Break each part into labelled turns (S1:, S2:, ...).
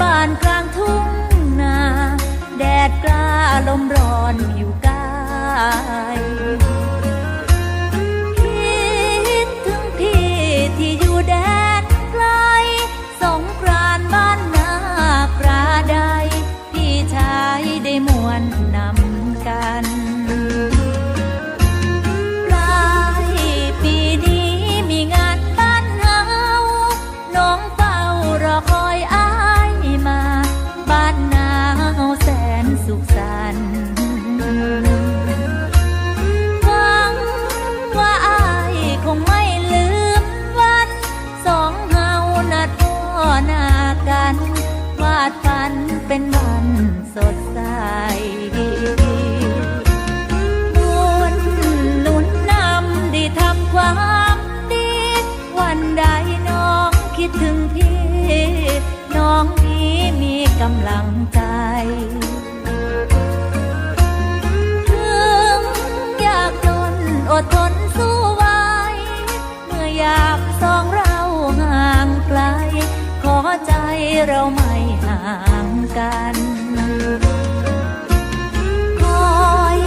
S1: บ้านบานกลางทุ่งนา แดดกล้าลมร้อนผิวกาย หน้ากัน วาดฝันเป็นวันสดใสบุญหนุนนำได้ทำความดี วันใดน้องคิดถึงพี่ น้องพี่มีกำลังใจถึงอยากจนอดทน เราไม่ห่างกันคอย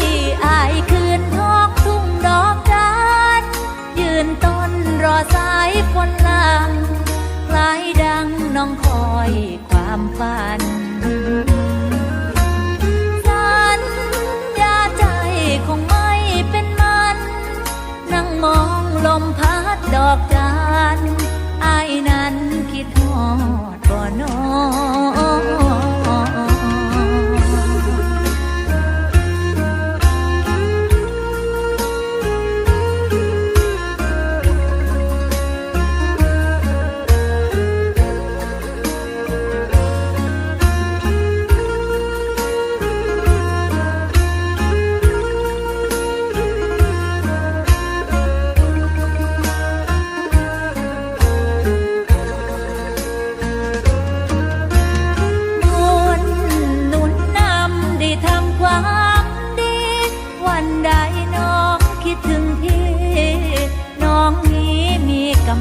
S1: อายคืนทองทุ่งดอกจานยืนต้นรอสายฝนลังคล้ายดังน้องคอยความฝันสัญญาใจคงไม่เป็นมัน นั่งมองลมพัดดอกจานอายนั้นคิดฮอด บ่นอ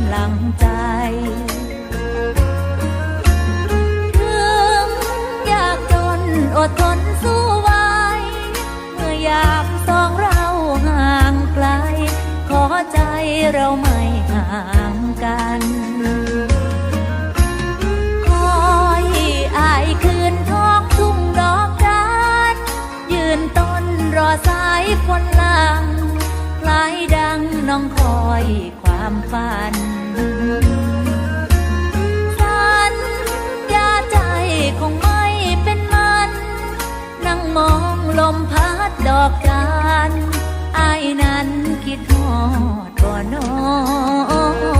S1: ำลังใจถึงอยากจนอดทนสู้ไว้ เมื่อยามสองเราห่างไกล ขอใจเราไม่ห่างกันคอยอายคืนทองทุ่งดอกจานยืนต้นรอสายฝนลังคล้ายดังน้องคอยคามฝัน สัญญาใจคงไม่เป็นมัน นั่งมองลมพัดดอกจานอายนั้นคิดหอดก่อนนอ